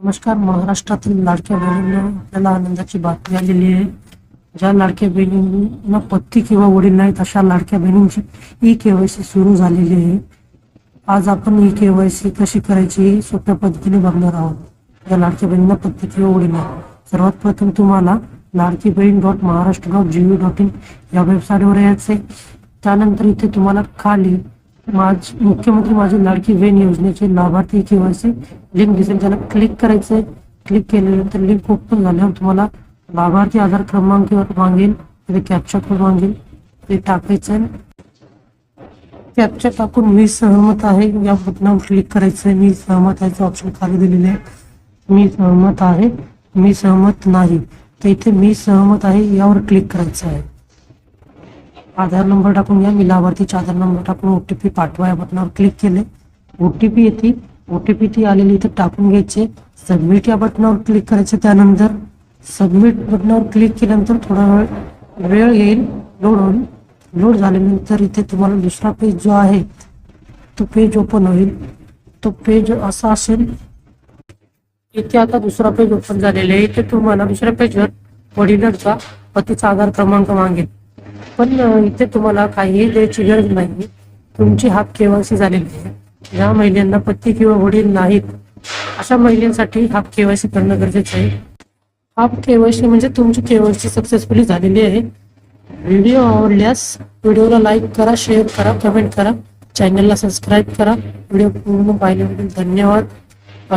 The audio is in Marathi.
नमस्कार महाराष्ट्रातील लाडक्या बहिणींना आपल्याला आनंदाची बातमी आलेली आहे. ज्या लाडक्या बहिणींना पत्ती किंवा वडील नाहीत अशा लाडक्या बहिणींची ई केवायसी सुरू झालेली आहे. आज आपण ई केवायसी कशी करायची ही सोप्या पद्धतीने बघणार आहोत. या लाडक्या बहिणींना पत्ती किंवा वडील नाही सर्वात प्रथम तुम्हाला Ladki Bahin dot Maharashtra dot G V dot in या वेबसाईटवर यायचे त्यानंतर इथे तुम्हाला खाली माझ मुख्यमंत्री माझी लाडकी वेन योजनेचे लाभार्थी केवायसी लिंक दिसेल त्याला क्लिक करायचंय क्लिक केल्यानंतर लिंक ओपन झाल्यावर तुम्हाला लाभार्थी आधार क्रमांकावर मागेल तिथे कॅप्चा कोड मागेल ते टाकायचं कॅप्चा टाकून मी सहमत आहे या बटनावर क्लिक करायचंय मी सहमत आहे ऑप्शन खाली दिलेले आहे. मी सहमत आहे मी सहमत नाही. तर इथे मी सहमत आहे यावर क्लिक करायचं आहे. आधार नंबर टाकून घ्या. मी लाभार्थीचा आधार नंबर टाकून ओ टी पी पाठवा बटनावर क्लिक केले. ओ टी पी येते. ओ टी पी ती आलेली इथे टाकून घ्यायचे. सबमिट या बटनावर क्लिक करायचे त्यानंतर सबमिट बटनावर क्लिक केल्यानंतर थोडा वेळ वेळ येईल. लोड होईल. लोड झाल्यानंतर इथे तुम्हाला दुसरा पेज जो आहे तो पेज ओपन होईल. तो पेज असा असेल. इथे आता दुसरा पेज ओपन झालेला आहे. इथे तुम्हाला दुसऱ्या पेजवर वडिलांचा पतीचा आधार क्रमांक मागेल. पण इथे तुम्हाला काहीही द्यायची गरज नाही. तुमची हाफ केवायसी झालेली आहे. ज्या महिलांना पती किंवा वडील नाहीत अशा महिलांसाठी हाफ केवायसी करणं गरजेचं आहे. हाफ केवायसी म्हणजे तुमची केवायसी सक्सेसफुली झालेली आहे. व्हिडिओ आवडल्यास व्हिडिओला लाईक करा शेअर करा कमेंट करा चॅनलला सबस्क्राईब करा. व्हिडिओ पूर्ण पाहिल्याबद्दल धन्यवाद.